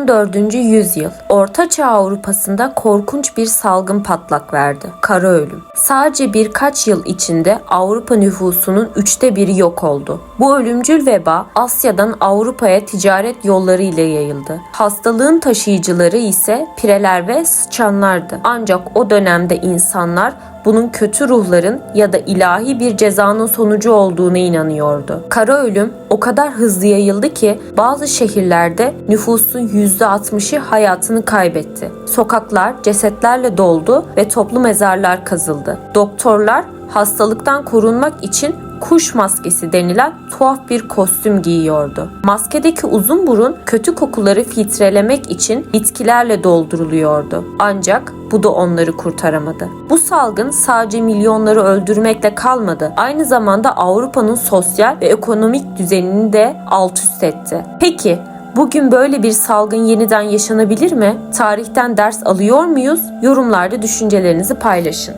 14. yüzyıl Orta Çağ Avrupa'sında korkunç bir salgın patlak verdi. Kara ölüm. Sadece birkaç yıl içinde Avrupa nüfusunun üçte biri yok oldu. Bu ölümcül veba Asya'dan Avrupa'ya ticaret yolları ile yayıldı. Hastalığın taşıyıcıları ise pireler ve sıçanlardı. Ancak o dönemde insanlar bunun kötü ruhların ya da ilahi bir cezanın sonucu olduğuna inanıyordu. Kara ölüm o kadar hızlı yayıldı ki bazı şehirlerde nüfusun %60'ı hayatını kaybetti. Sokaklar cesetlerle doldu ve toplu mezarlar kazıldı. Doktorlar hastalıktan korunmak için kuş maskesi denilen tuhaf bir kostüm giyiyordu. Maskedeki uzun burun kötü kokuları filtrelemek için bitkilerle dolduruluyordu. Ancak bu da onları kurtaramadı. Bu salgın sadece milyonları öldürmekle kalmadı. Aynı zamanda Avrupa'nın sosyal ve ekonomik düzenini de alt üst etti. Peki Bugün böyle bir salgın yeniden yaşanabilir mi? Tarihten ders alıyor muyuz? Yorumlarda düşüncelerinizi paylaşın.